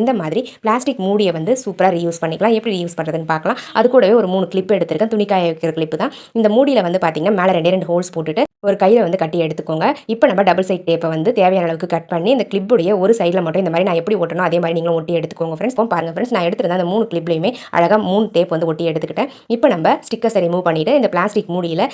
இந்த மாதிரி பிளாஸ்டிக் மூடியை வந்து சூப்பராக ரீயூஸ் பண்ணிக்கலாம். எப்படி யூஸ் பண்ணுறதுன்னு பார்க்கலாம். அது கூடவே ஒரு மூணு கிளிப் எடுத்திருக்கேன். துணிக்காய வைக்கிற கிளிப்பு தான். இந்த மூடியில் வந்து பார்த்தீங்கன்னா மேலே ரெண்டே ரெண்டு ஹோல்ஸ் போட்டுட்டு ஒரு கையில் வந்து கட்டி எடுத்துக்கோங்க. இப்போ நம்ம டபுள் சைட் டேப்பை வந்து தேவையான அளவுக்கு கட் பண்ணி இந்த கிளிப்புடைய ஒரு சைடில் மட்டும் இந்த மாதிரி நான் எப்படி ஒட்டணும் அதே மாதிரி நீங்களும் ஒட்டி எடுத்துக்கோங்க ஃப்ரெண்ட்ஸ் இப்போ பாருங்கள் ஃப்ரெண்ட்ஸ் நான் எடுத்துருந்த அந்த மூணு கிளிப்லையுமே அழகாக மூணு டேப் வந்து ஒட்டி எடுத்துக்கிட்டேன். இப்போ நம்ம ஸ்டிக்கர்ஸை ரிமூவ் பண்ணிவிட்டு இந்த பிளாஸ்டிக் மூடியில்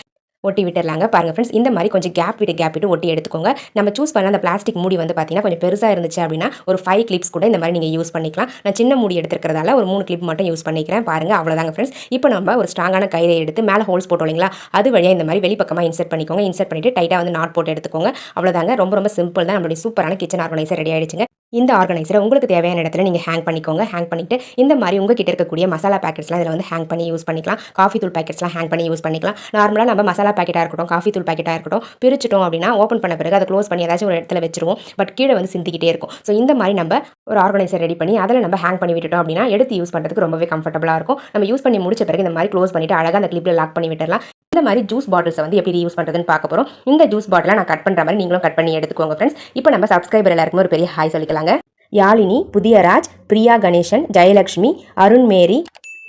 ஒட்டி விட்டுறலாங்க பாருங்கள் ஃப்ரெண்ட்ஸ் இந்த மாதிரி கொஞ்சம் கேப் விட்டு கேப் விட்டு ஒட்டி எடுத்துக்கோங்க. நம்ம சூஸ் பண்ண அந்த பிளாஸ்டிக் மூடி வந்து பார்த்தீங்கன்னா கொஞ்சம் பெருசாக இருந்துச்சு அப்படின்னா ஒரு ஃபைவ் கிளிப்ஸ் கூட இந்த மாதிரி நீங்கள் யூஸ் பண்ணிக்கலாம். நான் சின்ன மூடி எடுத்துக்கிறதால ஒரு மூணு கிளிப் மட்டும் யூஸ் பண்ணிக்கிறேன். பாருங்கள் அவ்வளோதாங்க ஃப்ரெண்ட்ஸ் இப்போ நம்ம ஒரு ஸ்ட்ராங்கான கயிறை எடுத்து மேலே ஹோல்ஸ் போட்டோம் இல்லைங்களா? அது வழியாக இந்த மாதிரி வெளிப்பக்கமாக இன்சர்ட் பண்ணிக்கோங்க. இன்சர்ட் பண்ணிவிட்டு டைட்டாக வந்து நாட் போட்டு எடுத்துக்கோங்க. அவ்வளோதாங்க ரொம்ப ரொம்ப சிம்பிள் தான். நம்மளுடைய சூப்பரான கிச்சன் ஆர்கனைசர் ரெடி ஆயிடுச்சுங்க. இந்த ஆர்கனைசரை உங்களுக்கு தேவையான இடத்துல நீங்கள் ஹேங் பண்ணிக்கோங்க. ஹேங் பண்ணிவிட்டு இந்த மாதிரி உங்கள் கிட்ட இருக்கக்கூடிய மசாலா பேக்கெட்ஸ்லாம் இதில் வந்து ஹேங் பண்ணி யூஸ் பண்ணிக்கலாம். காஃபி தூள் பேக்கெட்ஸ்லாம் ஹேங் பண்ணி யூஸ் பண்ணிக்கலாம். நார்மலாக நம்ம மசாலா பேக்கெட்டாக இருக்கட்டும் காஃபி தூள் பேக்கெட்டாக இருக்கட்டும் பிரிச்சிட்டோம் அப்படின்னா ஓப்பன் பண்ண பிறகு அதை க்ளோஸ் பண்ணி ஏதாச்சும் ஒரு இடத்துல வச்சிருவோம். பட் கீழே வந்து சிந்திக்கிட்டே இருக்கும். ஸோ இந்த மாதிரி நம்ம ஒரு ஆர்கனைசர் ரெடி பண்ணி அதில் நம்ம ஹேங் பண்ணி விட்டுட்டோம் அப்படின்னா எடுத்து யூஸ் பண்ணுறதுக்கு ரொம்பவே கம்ஃபர்டபுளாக இருக்கும். நம்ம யூஸ் பண்ணி முடிச்ச பிறகு இந்த மாதிரி க்ளோஸ் பண்ணிவிட்டு அழகாக அந்த கிளிப்பில் லாக் பண்ணி விட்டுடலாம் இந்த மாதிரி ஜூஸ் பாட்டில்ஸை வந்து எப்படி யூஸ் பண்ணுறதுன்னு பார்க்க போகிறோம் இந்த ஜூஸ் பாட்டிலை நான் கட் பண்ணுற மாதிரி நீங்களும் கட் பண்ணி எடுத்துக்கோங்க ஃப்ரெண்ட்ஸ் இப்போ நம்ம சப்ஸ்கிரைபர் எல்லாருக்குமே ஒரு பெரிய hi சொல்லிக்கலாங்க Yazhini Puthiyaraj Priya Ganesan Jayalakshmi Arunmary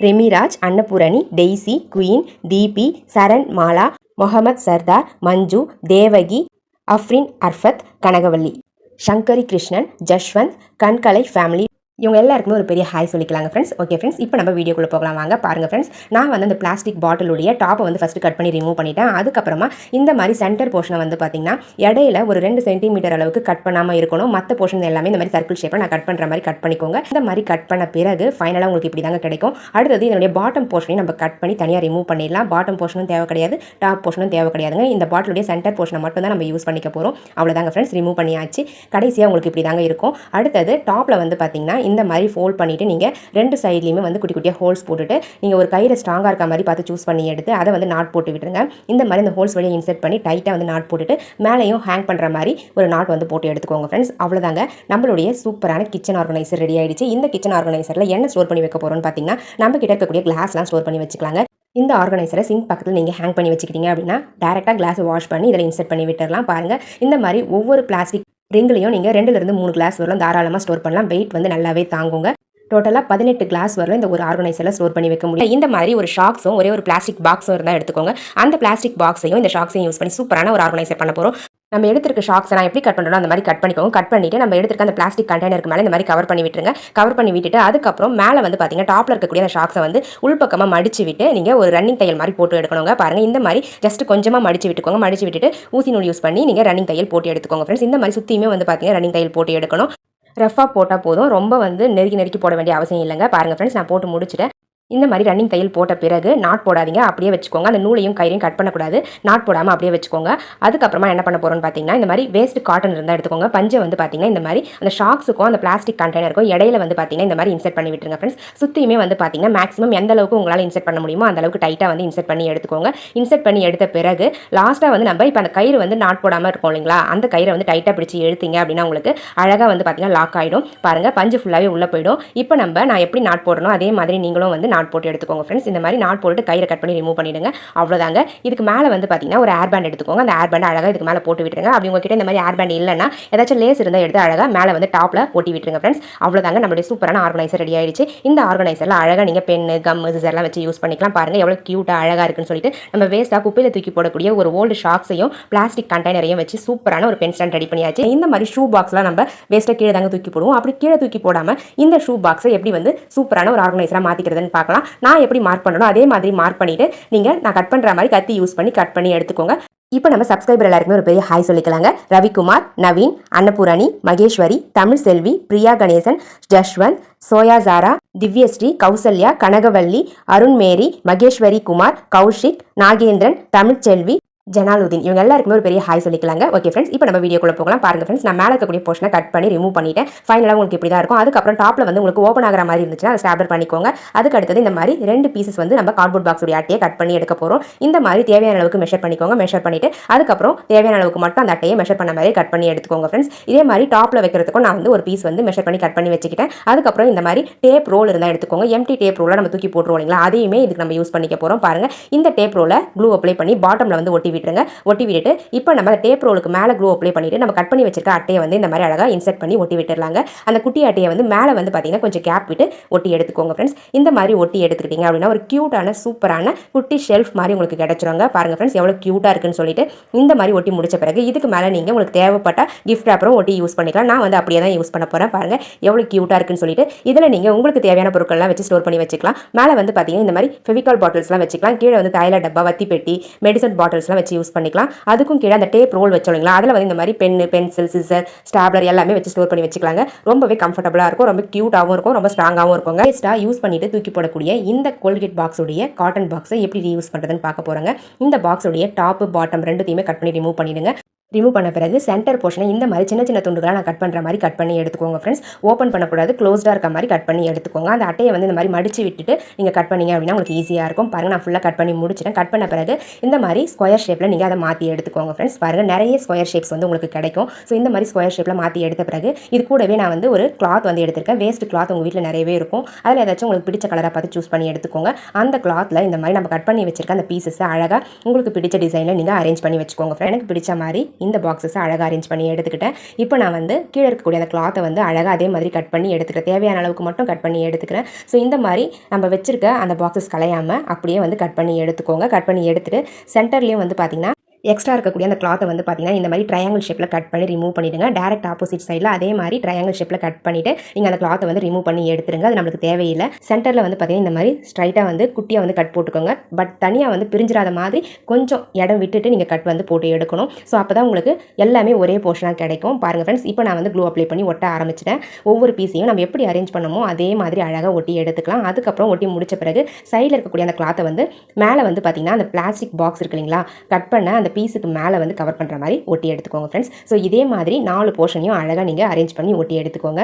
Remiraj Annapoorani Daisy Queen Deepi Saran Mala Mohammed Sardar Manju Devaki Afrin Arfath Kanagavalli Sankari Krishnan Jashwanth Kankalai family இவங்க எல்லாருக்குமே ஒரு பெரிய ஹாய் சொல்லிக்கலாங்க ஃப்ரெண்ட்ஸ் ஓகே ஃப்ரெண்ட்ஸ் இப்போ நம்ம வீடியோக்குள்ளே போகலாம். வாங்க பாருங்கள் ஃப்ரெண்ட்ஸ் நான் வந்து அந்த பிளாஸ்டிக் பாட்டிலுடைய டாப்பை வந்து ஃபஸ்ட்டு கட் பண்ணி ரிமூவ் பண்ணிட்டேன். அதுக்கப்புறமா இந்த மாதிரி சென்டர் போர்ஷனை வந்து பார்த்தீங்கன்னா இடையில ஒரு ரெண்டு சென்டிமீட்டர் அளவுக்கு கட் பண்ணாமல் இருக்கணும். மற்ற போர்ஷன் எல்லாமே இந்த மாதிரி சர்க்கிள் ஷேப்பில் நான் கட் பண்ணுற மாதிரி கட் பண்ணிக்கோங்க. இந்த மாதிரி கட் பண்ண பிறகு ஃபைனலாக உங்களுக்கு இப்படி தாங்க கிடைக்கும். அடுத்தது இதனுடைய பாட்டம் போர்ஷனையும் நம்ம கட் பண்ணி தனியாக ரிமூவ் பண்ணிடலாம். பாட்டம் போர்ஷனும் தேவை கிடையாது. டாப் போர்ஷனும் தேவை கிடையாதுங்க. இந்த பாட்டிலுடைய சென்டர் போர்ஷனை மட்டும் தான் நம்ம யூஸ் பண்ணிக்க போகிறோம் அவ்வளோதாங்க ஃப்ரெண்ட்ஸ் ரிமூவ் பண்ணியாச்சு. கடைசியாக உங்களுக்கு இப்படி தாங்க இருக்கும். அடுத்தது டாப்பில் வந்து பார்த்தீங்கன்னா இந்த மாதிரி ஃபோல்ட் பண்ணிவிட்டு நீங்கள் ரெண்டு சைட்லேயுமே வந்து குட்டி குட்டியாக ஹோல்ஸ் போட்டுட்டு நீங்கள் ஒரு கயிறு ஸ்ட்ராங்காக இருக்க மாதிரி பார்த்து சூஸ் பண்ணி எடுத்து அதை வந்து நாட் போட்டு விட்டுருங்க. இந்த மாதிரி இந்த ஹோல்ஸ் வழியாக இன்செர்ட் பண்ணி டைட்டாக வந்து நாட் போட்டுட்டு மேலேயும் ஹேங் பண்ணுற மாதிரி ஒரு நாட் வந்து போட்டு எடுத்துக்கோங்க ஃப்ரெண்ட்ஸ் அவ்வளோதாங்க நம்மளுடைய சூப்பரான கிச்சன் ஆர்கனைசர் ரெடி ஆகிடுச்சு இந்த கிச்சன் ஆர்கனைசரில் என்ன ஸ்டோர் பண்ணி வைக்க போகிறோம்னு பார்த்தீங்கன்னா நம்ம கிட்ட இருக்கக்கூடிய கிளாஸ்லாம் ஸ்டோர் பண்ணி வச்சுக்கலாங்க. இந்த ஆர்கனைசரை சிங்க் பக்கத்தில் நீங்கள் ஹேங் பண்ணி வச்சுக்கிட்டீங்க அப்படின்னா டேரெக்டாக கிளாஸை வாஷ் பண்ணி இதில் இன்செர்ட் பண்ணி விட்டுடலாம் பாருங்கள் இந்த மாதிரி ஒவ்வொரு பிளாஸ்டிக் ரிங்லையும் நீங்கள் ரெண்டுலேருந்து மூணு கிளாஸ் வரலாம் தாராளமாக ஸ்டோர் பண்ணலாம். வெயிட் வந்து நல்லாவே தாங்குங்க. டோட்டலாக பதினெட்டு கிளாஸ் வரலாம் இந்த ஒரு ஆர்கனைசரில் ஸ்டோர் பண்ணி வைக்க முடியும். இந்த மாதிரி ஒரு ஷாக்ஸும் ஒரே ஒரு பிளாஸ்டிக் பாக்ஸும் இருந்தால் எடுத்துக்கோங்க. அந்த பிளாஸ்டிக் பாக்ஸையும் இந்த ஷாக்ஸையும் யூஸ் பண்ணி சூப்பரான ஒரு ஆர்கனைசர் பண்ண போகிறோம் நம்ம எடுத்திருக்க ஷாக்ஸை நான் எப்படி கட் பண்ணுறோம் அந்த மாதிரி கட் பண்ணிக்கோங்க. கட் பண்ணிவிட்டு நம்ம எடுத்திருக்க அந்த பிளாஸ்டிக் கண்டெய்னருக்கு மேலே இந்த மாதிரி கவர் பண்ணி விட்டுருங்க. கவர் பண்ணி விட்டுட்டு அதுக்கப்புறம் மேலே வந்து பார்த்தீங்கன்னா டாப்பில் இருக்கக்கூடிய அந்த ஷாக்ஸை வந்து உள்பக்கமாக மடிச்சு விட்டு நீங்கள் ஒரு ரன்னிங் தையல் மாதிரி போட்டு எடுக்கணுங்க. பாருங்கள் இந்த மாதிரி ஜஸ்ட் கொஞ்சமாக மடிச்சு விட்டுக்கோங்க. மடிச்சு விட்டுட்டு ஊசி நூல் யூஸ் பண்ணி நீங்கள் ரன்னிங் தையல் போட்டு எடுத்துக்கோங்க ஃப்ரெண்ட்ஸ் இந்த மாதிரி சுற்றியுமே வந்து பார்த்தீங்கன்னா ரன்னிங் தையல் போட்டு எடுக்கணும். ரஃபாக போட்டால் போதும். ரொம்ப வந்து நெருக்கி நெருக்கி போட வேண்டிய அவசியம் இல்லைங்க. பாருங்கள் ஃப்ரெண்ட்ஸ் நான் போட்டு முடிச்சுட்டேன். இந்த மாதிரி ரன்னிங் தையல் போட்ட பிறகு நாட் போடாதீங்க. அப்படியே வச்சுக்கோங்க. அந்த நூலையும் கயிறையும் கட் பண்ணக்கூடாது. நாட் போடாமல் அப்படியே வச்சுக்கோங்க. அதுக்கப்புறமா என்ன பண்ண போகிறோம்னு பார்த்தீங்கன்னா இந்த மாதிரி வேஸ்ட் காட்டன் இருந்தால் எடுத்துக்கோங்க. பஞ்சை வந்து பார்த்தீங்கன்னா இந்த மாதிரி அந்த ஷாக்ஸுக்கும் அந்த பிளாஸ்டிக் கண்டெய்னருக்கும் இடையில வந்து பார்த்தீங்கன்னா இந்த மாதிரி இன்செர்ட் பண்ணி விட்டுருங்க ஃப்ரெண்ட்ஸ் சுற்றியுமே வந்து பார்த்தீங்கன்னா மேக்ஸிமம் எந்த அளவுக்கு உங்களால் இன்செர்ட் பண்ண முடியுமோ அந்த அளவுக்கு டைட்டாக வந்து இன்செர்ட் பண்ணி எடுத்துக்கோங்க. இன்செர்ட் பண்ணி எடுத்த பிறகு லாஸ்ட்டாக வந்து நம்ம இப்போ அந்த கயிறு வந்து நாட் போடாமல் இருக்கும் இல்லைங்களா? அந்த கயிறை வந்து டைட்டாக பிடிச்சி எடுத்தீங்க அப்படின்னா உங்களுக்கு அழகாக வந்து பார்த்தீங்கன்னா லாக் ஆகிடும் பாருங்கள் பஞ்சு ஃபுல்லாகவே உள்ளே போயிடும். இப்போ நம்ம நான் எப்படி நாட் போடணும் அதே மாதிரி நீங்களும் வந்து நாட் போட்டு எடுத்துக்கோங்க ஃப்ரெண்ட்ஸ் இந்த மாதிரி நாட் போட்டு கயிறை கட் பண்ணி ரிமூவ் பண்ணிடுங்க. அவ்வளோதாங்க இதுக்கு மேலே வந்து பார்த்தீங்கன்னா ஒரு ஏர் பேண்ட் எடுத்துக்கோங்க. அந்த ஏர் பேண்ட் அழகாக இதுக்கு மேலே போட்டு விட்டுருங்க. அப்படி உங்ககிட்ட இந்த மாதிரி ஏர் பேண்ட் இல்லைன்னா ஏதாச்சும் லேஸ் இருந்தால் எடுத்து அழகாக மேலே வந்து டாப்பில் போட்டி விட்டுருங்க ஃப்ரெண்ட்ஸ் அவ்வளோதாங்க நம்மளுடைய சூப்பரான ஆர்கனைசர் ரெடி ஆயிடுச்சு. இந்த ஆர்கனைசரில் அழகாக நீங்கள் பென்னு கம் சிசர்லாம் வச்சு யூஸ் பண்ணிக்கலாம். பாருங்கள் எவ்வளோ க்யூட்டாக அழகாக இருக்குன்னு சொல்லிட்டு நம்ம வேஸ்ட்டாக குப்பையில் தூக்கி போடக்கூடிய ஒரு ஓல்டு ஷாக்ஸையும் பிளாஸ்டிக் கண்டெய்னரையும் வச்சு சூப்பரான ஒரு பென் ஸ்டாண்ட் ரெடி பண்ணியாச்சு. இந்த மாதிரி ஷூ பாக்ஸ்லாம் நம்ம வேஸ்ட்டாக கீழே தாங்க தூக்கி போடுவோம். அப்படி கீழே தூக்கி போடாமல் இந்த ஷூ பாக்ஸை எப்படி வந்து சூப்பரான ஒரு ஆர்கனைசராக மாற்றிக்கிறதுன்னு பார்க்கலாம் நான் எப்படி மார்க் பண்ணணும் அதே மாதிரி மார்க் பண்ணிவிட்டு நீங்கள் நான் கட் பண்ணுற மாதிரி கத்தி யூஸ் பண்ணி கட் பண்ணி எடுத்துக்கோங்க. இப்போ நம்ம சப்ஸ்கிரைபர் எல்லாருக்குமே ஒரு பெரிய ஹாய் சொல்லிக்கலாங்க. ரவிக்குமார் நவீன் அன்னபூரணி மகேஸ்வரி தமிழ் செல்வி பிரியா கணேசன் ஜஷ்வந்த் சோயா ஜாரா திவ்யஸ்ரீ கௌசல்யா கனகவல்லி அருண்மேரி மகேஸ்வரி குமார் கௌஷிக் நாகேந்திரன் தமிழ்ச்செல்வி ஜனாலுதீன். இவங்க எல்லாருக்குமே ஒரு பெரிய ஹாய் சொல்லிக்கலாங்க. ஓகே ஃப்ரெண்ட்ஸ் இப்போ நம்ம வீடியோக்குள்ளே போகலாம். பாருங்க ஃப்ரெண்ட்ஸ் நான் மேலே இருக்கக்கூடிய போர்ஷனை கட் பண்ணி ரிமூவ் பண்ணிட்டேன். ஃபைனலாக உங்களுக்கு இப்படி தான் இருக்கும். அதுக்கப்புறம் டாப்பில் வந்து உங்களுக்கு ஓப்பன் ஆகிற மாதிரி இருந்துச்சுன்னா அதை ஸ்டாப்லர் பண்ணிக்கோங்க. அதுக்கு அடுத்தது இந்த மாதிரி ரெண்டு பீசஸ் வந்து நம்ம கார்ட்போர்ட் பாக்ஸுடைய அட்டையை கட் பண்ணி எடுக்க போகிறோம் இந்த மாதிரி தேவையான அளவுக்கு மெஷர் பண்ணிக்கோங்க. மெஷர் பண்ணிவிட்டு அதுக்கப்புறம் தேவையான அளவுக்கு மட்டும் அந்த அட்டையை மெஷர் பண்ண மாதிரி கட் பண்ணி எடுத்துக்கோங்க ஃப்ரெண்ட்ஸ் இதே மாதிரி டாப்பில் வைக்கிறதுக்கும் நான் வந்து ஒரு பீஸ் வந்து மெஷர் பண்ணி கட் பண்ணி வச்சுக்கிட்டேன். அதுக்கப்புறம் இந்த மாதிரி டேப் ரோல் இருந்தால் எடுத்துக்கோங்க. எம்டி டேப் ரோலை நம்ம தூக்கி போட்டுருவோம் இல்லைங்களா? அதையுமே இதுக்கு நம்ம யூஸ் பண்ணிக்க போகிறோம் பாருங்கள் இந்த டேப் ரோலை க்ளூ அப்ளை பண்ணி பாட்டமில் வந்து ஒட்டி விட்டுருங்க ஒட்டி விட்டுட்டு இப்போ நம்ம டேப் ரோலுக்கு மேலே க்ளூ அப்ளை பண்ணிட்டு நம்ம கட் பண்ணி வச்சிருக்க அட்டையை வந்து இந்த மாதிரி அழகாக இன்செர்ட் பண்ணி ஒட்டி விட்டுருலாங்க அந்த குட்டி அட்டையை வந்து மேலே வந்து பார்த்தீங்கன்னா கொஞ்சம் கேப் விட்டு ஒட்டி எடுத்துக்கோங்க ஃப்ரெண்ட்ஸ் இந்த மாதிரி ஒட்டி எடுத்துக்கிட்டீங்க அப்படின்னா ஒரு க்யூட்டான சூப்பரான குட்டி ஷெல்ஃப் மாதிரி உங்களுக்கு கிடச்சிருங்க. பாருங்கள் ஃப்ரெண்ட்ஸ் எவ்வளோ க்யூட்டாக இருக்குன்னு சொல்லிட்டு இந்த மாதிரி ஒட்டி முடிச்ச பிறகு இதுக்கு மேலே நீங்கள் உங்களுக்கு தேவைப்பட்ட கிஃப்ட் அப்புறம் ஒட்டி யூஸ் பண்ணிக்கலாம். நான் வந்து அப்படியே தான் யூஸ் பண்ண போகிறேன் பாருங்கள் எவ்வளோ க்யூட்டாக இருக்குன்னு சொல்லிட்டு இதில் நீங்கள் உங்களுக்கு தேவையான பொருட்கள்லாம் வச்சு ஸ்டோர் பண்ணி வச்சுக்கலாம். மேலே வந்து பார்த்தீங்கன்னா இந்த மாதிரி ஃபெவிகால் பாட்டில்ஸ்லாம் வச்சுக்கலாம். கீழே வந்து தைல டப்பா வத்தி பெட்டி மெடிசன் பாட்டில்ஸ்லாம் வச்சு யூஸ் பண்ணிக்கலாம். அதுக்கும் கீழே அந்த டேப் ரோல் வச்சோங்களா அதில் வந்து இந்த மாதிரி பென்னு பென்சில் சிசர் ஸ்டாப்லர் எல்லாமே வச்சு ஸ்டோர் பண்ணி வச்சுக்கலாங்க. ரொம்பவே கம்ஃபர்டபுளாக இருக்கும். ரொம்ப க்யூட்டாகவும் இருக்கும். ரொம்ப ஸ்ட்ராங்காகவும் இருக்குங்க. வேஸ்ட்டாக யூஸ் பண்ணிட்டு தூக்கி போடக்கூடிய இந்த கோல்கேட் பாக்ஸுடைய காட்டன் பாக்ஸை எப்படி ரீயூஸ் பண்ணுறதுன்னு பார்க்க போகிறோங்க இந்த பாக்ஸுடைய டாப்பு பாட்டம் ரெண்டுத்தையுமே கட் பண்ணி ரிமூவ் பண்ணிடுங்க. ரிமூவ் பண்ண பிறகு சென்டர் போர்ஷனை இந்த மாதிரி சின்ன சின்ன துண்டுகளாக நான் கட் பண்ணுற மாதிரி கட் பண்ணி எடுத்துக்கோங்க ஃப்ரெண்ட்ஸ் ஓப்பன் பண்ணக்கூடாது க்ளோஸ்டாக இருக்க மாதிரி கட் பண்ணி எடுத்துக்கோங்க. அந்த அட்டையை வந்து இந்த மாதிரி மடித்து விட்டுட்டு நீங்கள் கட் பண்ணீங்க அப்படின்னா உங்களுக்கு ஈஸியாக இருக்கும். பாருங்கள் நான் ஃபுல்லாக கட் பண்ணி முடிச்சிட்டேன். கட் பண்ண பிறகு இந்த மாதிரி ஸ்கொயர் ஷேப்பில் நீங்கள் அதை மாற்றி எடுத்துக்கோங்க ஃப்ரெண்ட்ஸ் பாருங்கள் நிறைய ஸ்கொயர் ஷேப்ஸ் வந்து உங்களுக்கு கிடைக்கும். ஸோ இந்த மாதிரி ஸ்கொயர் ஷேப்பில் மாற்றி எடுத்த பிறகு இது கூடவே நான் வந்து ஒரு கிளாத் வந்து எடுத்திருக்கேன். வேஸ்ட் கிளாத் உங்கள் வீட்டில் நிறையவே இருக்கும். அதில் ஏதாச்சும் உங்களுக்கு பிடிச்ச கலராக பார்த்து சூஸ் பண்ணி எடுத்துக்கோங்க. அந்த கிளாத்தில் இந்த மாதிரி நம்ம கட் பண்ணி வச்சிருக்க அந்த பீசஸை அழகாக உங்களுக்கு பிடிச்ச டிசைனில் நீங்கள் அரேஞ்ச் பண்ணி வச்சுக்கோங்க ஃப்ரெண்ட் எனக்கு பிடிச்ச மாதிரி இந்த பாக்ஸஸை அழகாக அரேஞ்ச் பண்ணி எடுத்துக்கிட்டேன். இப்போ நான் வந்து கீழே இருக்கக்கூடிய அந்த கிளாத்தை வந்து அழகாக அதே மாதிரி கட் பண்ணி எடுத்துக்கிறேன். தேவையான அளவுக்கு மட்டும் கட் பண்ணி எடுத்துக்கிறேன். ஸோ இந்த மாதிரி நம்ம வச்சிருக்க அந்த பாக்ஸஸ் கலையாமல் அப்படியே வந்து கட் பண்ணி எடுத்துக்கோங்க. கட் பண்ணி எடுத்துகிட்டு சென்டர்லேயும் வந்து பார்த்திங்கன்னா எக்ஸ்ட்ரா இருக்கக்கூடிய அந்த கிளாத்தை வந்து பார்த்தீங்கன்னா இந்த மாதிரி ட்ரையாங்கிள் ஷேப்பில் கட் பண்ணி ரிமூவ் பண்ணிடுங்க. டேரக்ட் ஆப்போசிட் சைடில் அதே மாதிரி ட்ரையாங்கிள் ஷேப்பில் கட் பண்ணிவிட்டு நீங்கள் அந்த கிளாத்தை வந்து ரிமூவ் பண்ணி எடுத்துருங்க. அது நம்மளுக்கு தேவையில்லை. சென்டரில் வந்து பார்த்தீங்கன்னா இந்த மாதிரி ஸ்ட்ரைட்டாக வந்து குட்டியாக வந்து கட் போட்டுக்கோங்க. பட் தனியாக வந்து பிரிஞ்சிடாத மாதிரி கொஞ்சம் இடம் விட்டுட்டு நீங்கள் கட் வந்து போட்டு எடுக்கணும். ஸோ அப்போ தான் உங்களுக்கு எல்லாமே ஒரே போர்ஷனாக கிடைக்கும். பாருங்கள் ஃப்ரெண்ட்ஸ் இப்போ நான் வந்து க்ளூ அப்ளை பண்ணி ஒட்ட ஆரம்பிச்சிட்டேன். ஒவ்வொரு பீஸையும் நம்ம எப்படி அரேஞ்ச் பண்ணமோ அதே மாதிரி அழகாக ஒட்டி எடுத்துக்கலாம். அதுக்கப்புறம் ஒட்டி முடிச்ச பிறகு சைடில் இருக்கக்கூடிய அந்த கிளாத்தை வந்து மேலே வந்து பார்த்தீங்கன்னா அந்த பிளாஸ்டிக் பாக்ஸ் இருக்கு இல்லைங்களா? கட் பண்ண அந்த பீஸுக்கு மேலே வந்து கவர் பண்ணுற மாதிரி ஒட்டி எடுத்துக்கோங்க ஃப்ரெண்ட்ஸ் ஸோ இதே மாதிரி நாலு போர்ஷனையும் அழகாக நீங்கள் அரேஞ்ச் பண்ணி ஒட்டி எடுத்துக்கோங்க.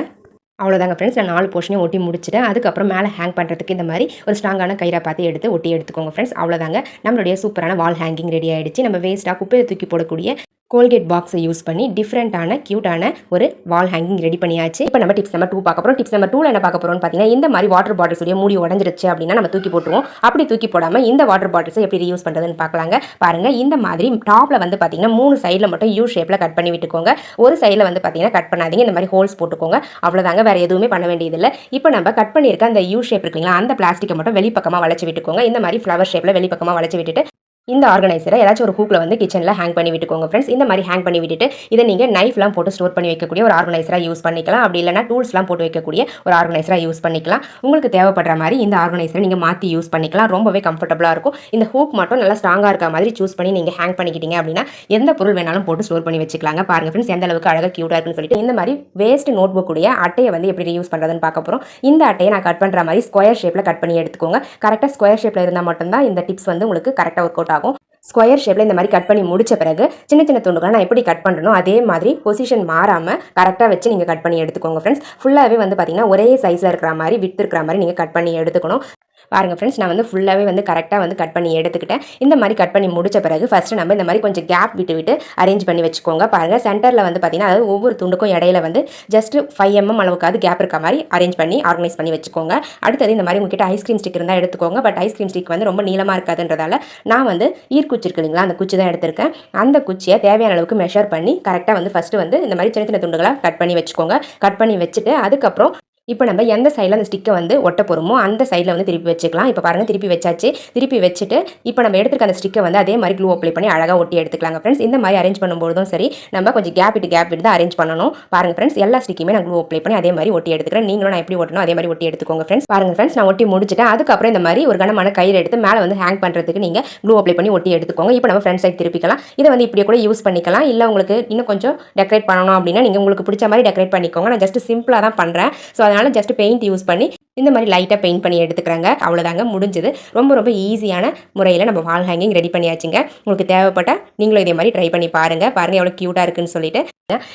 அவ்வளோதாங்க ஃப்ரெண்ட்ஸ் நான் நாலு போர்ஷனையும் ஒட்டி முடிச்சிட்டேன். அதுக்கப்புறம் மேலே ஹேங் பண்ணுறதுக்கு இந்த மாதிரி ஒரு ஸ்ட்ராங்கான கயிறை பார்த்து எடுத்து ஒட்டி எடுத்துக்கோங்க ஃப்ரெண்ட்ஸ் அவ்வளோதாங்க நம்மளுடைய சூப்பரான வால் ஹேங்கிங் ரெடி ஆகிடுச்சு நம்ம வேஸ்ட்டாக குப்பையை தூக்கி போடக்கூடிய கோல்கேட் பாக்ஸை யூஸ் பண்ணி டிஃப்ரெண்ட்டான க்யூட்டான ஒரு வால் ஹேங்கிங் ரெடி பண்ணியாச்சு. இப்போ நம்ம டிப்ஸ் நம்பர் டூ பார்க்க போகிறோம் டிப்ஸ் நம்பர் டூவில் என்ன பார்க்க போகிறோம்னு பார்த்தீங்கன்னா இந்த மாதிரி வாட்டர் பாட்டில்ஸுடைய மூடி உடஞ்சிருச்சு அப்படின்னா நம்ம தூக்கி போட்டுருவோம். அப்படி தூக்கி போடாமல் இந்த வாட்டர் பாட்டில்ஸை எப்படி யூஸ் பண்ணுறதுன்னு பார்க்கலாங்க. பாருங்கள் இந்த மாதிரி டாப்பில் வந்து பார்த்தீங்கன்னா மூணு சைடில் மட்டும் யூ ஷேப்பில் கட் பண்ணி விட்டுக்கோங்க. ஒரு சைடில் வந்து பார்த்தீங்கன்னா கட் பண்ணாதீங்க. இந்த மாதிரி ஹோல்ஸ் போட்டுக்கோங்க. அவ்வளோதாங்க வேறு எதுவுமே பண்ண வேண்டியதில்லை. இப்போ நம்ம கட் பண்ணியிருக்க அந்த யூ ஷேப் இருக்குங்களா அந்த பிளாஸ்டிக்கை மட்டும் வெளிப்பக்கமாக வளைச்சி விட்டுக்கோங்க. இந்த மாதிரி ஃப்ளவர் ஷேப்பில் வெளிப்பக்கமாக வளைச்சி விட்டுட்டு இந்த ஆர்கனைசரை ஏதாச்சும் ஒரு ஹூக்கில் வந்து கிச்சனில் ஹேங் பண்ணி விட்டுக்கோங்க ஃப்ரெண்ட்ஸ் இந்த மாதிரி ஹேங் பண்ணி விட்டுட்டு இதை நீங்கள் நைஃப்லாம் போட்டு ஸ்டோர் பண்ணி வைக்கக்கூடிய ஒரு ஆர்கனைசராக யூஸ் பண்ணிக்கலாம். அப்படி இல்லைனா டூல்ஸ்லாம் போட்டு வைக்கக்கூடிய ஒரு ஆர்கனைசராக யூஸ் பண்ணிக்கலாம். உங்களுக்கு தேவைப்படுற மாதிரி இந்த ஆர்கனைசரை நீங்கள் மாற்றி யூஸ் பண்ணிக்கலாம். ரொம்பவே கம்ஃபர்டபுளாக இருக்கும். இந்த ஹூக் மட்டும் நல்லா ஸ்ட்ராங்காக இருக்க மாதிரி சூஸ் பண்ணி நீங்கள் ஹேங் பண்ணிக்கிட்டீங்க அப்படின்னா எந்த பொருள் வேணாலும் போட்டு ஸ்டோர் பண்ணி வச்சுக்கலாங்க. பாருங்கள் ஃப்ரெண்ட்ஸ் எந்த அளவுக்கு அழகாக க்யூட்டாக இருக்குன்னு சொல்லிட்டு. இந்த மாதிரி வேஸ்ட் நோட் புக்குடைய அட்டையை வந்து எப்படி யூஸ் பண்ணுறதுன்னு பார்க்க போகிறோம் இந்த அட்டையை நான் கட் பண்ணுற மாதிரி ஸ்கொயர் ஷேப்பில் கட் பண்ணி எடுத்துக்கோங்க. கரெக்டாக ஸ்கொயர் ஷேப்பில் இருந்தால் மட்டும்தான் இந்த டிப்ஸ் வந்து உங்களுக்கு கரெக்டாக ஒர்க் அவுட் ஆகும். ஸ்கொயர் ஷேப்பில் இந்த மாதிரி கட் பண்ணி முடிச்ச பிறகு சின்ன சின்ன துண்டுகளை நான் எப்படி கட் பண்ணணும் அதே மாதிரி பொசிஷன் மாறாமல் கரெக்டாக வச்சு நீங்கள் கட் பண்ணி எடுத்துக்கோங்க ஃப்ரெண்ட்ஸ் ஃபுல்லாகவே வந்து பார்த்தீங்கன்னா ஒரே சைஸில் இருக்கிற மாதிரி விட்டு இருக்கிற மாதிரி நீங்கள் கட் பண்ணி எடுத்துக்கணும். பாருங்க ஃப்ரெண்ட்ஸ் நான் வந்து ஃபுல்லாகவே வந்து கரெக்டாக வந்து கட் பண்ணி எடுத்துக்கிட்டேன். இந்த மாதிரி கட் பண்ணி முடிச்ச பிறகு ஃபஸ்ட்டு நம்ம இந்த மாதிரி கொஞ்சம் கேப் விட்டு விட்டு அரேஞ்ச் பண்ணி வச்சுக்கோங்க. பாருங்கள் சென்டரில் வந்து பார்த்தீங்கன்னா அதாவது ஒவ்வொரு துண்டுக்கும் இடையில வந்து ஜஸ்ட் ஃபைவ் எம்எம் அளவுக்காவது கேப் இருக்க மாதிரி அரேஞ்ச் பண்ணி ஆர்கனைஸ் பண்ணி வச்சுக்கோங்க. அடுத்தது இந்த மாதிரி உங்ககிட்ட ஐஸ்கிரீம் ஸ்டிக் இருந்தால் எடுத்துக்கோங்க. பட் ஐஸ்கிரீம் ஸ்டிக் வந்து ரொம்ப நீளமாக இருக்காதுன்றதால நான் வந்து ஈர்க்குச்சி இருக்கு இல்லைங்களா அந்த குச்சி தான் எடுத்திருக்கேன். அந்த குச்சியை தேவையான அளவுக்கு மெஷர் பண்ணி கரெக்டாக வந்து ஃபஸ்ட்டு வந்து இந்த மாதிரி சின்ன சின்ன துண்டுகளாக கட் பண்ணி வச்சுக்கோங்க. கட் பண்ணி வச்சுட்டு அதுக்கப்புறம் இப்போ நம்ம எந்த சைடில் அந்த ஸ்டிக்கை வந்து ஒட்ட போகிறோமோ அந்த சைடில் வந்து திருப்பி வச்சுக்கலாம். இப்போ பாருங்கள் திருப்பி வச்சாச்சு. திருப்பி வச்சுட்டு இப்போ நம்ம எடுத்துருக்க அந்த ஸ்டிக்கை வந்து அதே மாதிரி க்ளூ அப்ளை பண்ணி அழகாக ஒட்டி எடுத்துக்கலாங்க ஃப்ரெண்ட்ஸ் இந்த மாதிரி அரேஞ்ச் பண்ணும்போதும் சரி நம்ம கொஞ்சம் கேப் விட்டு கேப் விட்டு தான் அரேஞ்ச் பண்ணணும். பாருங்கள் ஃப்ரெண்ட்ஸ் எல்லா ஸ்டிக்குமே நான் க்ளூ அப்ளை பண்ணி அதே மாதிரி ஒட்டி எடுத்துக்கிறேன். நீங்களும் நான் எப்படி ஒட்டணும் அதே மாதிரி ஒட்டி எடுத்துக்கோங்க ஃப்ரெண்ட்ஸ் பாருங்கள் ஃப்ரெண்ட்ஸ் நான் ஒட்டி முடிச்சிட்டேன். அதுக்கப்புறம் இந்த மாதிரி ஒரு கனமான கயிறு எடுத்து மேலே வந்து ஹேங் பண்ணுறதுக்கு நீங்கள் க்ளூ அப்ளை பண்ணி ஒட்டி எடுத்துக்கோங்க. இப்போ நம்ம ஃப்ரண்ட் சைட் திருப்பிக்கலாம். இதை வந்து இப்படியே கூட யூஸ் பண்ணிக்கலாம். இல்லை உங்களுக்கு இன்னும் கொஞ்சம் டெக்கரேட் பண்ணணும் அப்படின்னா நீங்கள் உங்களுக்கு பிடிச்ச மாதிரி டெக்கரேட் பண்ணிக்கோங்க. நான் ஜஸ்ட் சிம்பிளாக தான் பண்ணுறேன் ஸோ அதனால் ஜஸ்ட் பெயிண்ட் யூஸ் பண்ணி இந்த மாதிரி லைட்டாக பெயிண்ட் பண்ணி எடுத்துக்கிறாங்க. அவ்வளோதாங்க முடிஞ்சது. ரொம்ப ரொம்ப ஈஸியான முறையில் நம்ம வால் ஹேங்கிங் ரெடி பண்ணியாச்சுங்க. உங்களுக்கு தேவைப்பட்டால் நீங்களும் இதே மாதிரி ட்ரை பண்ணி பாருங்கள் பாருங்கள் எவ்வளோ க்யூட்டாக இருக்குன்னு சொல்லிட்டு.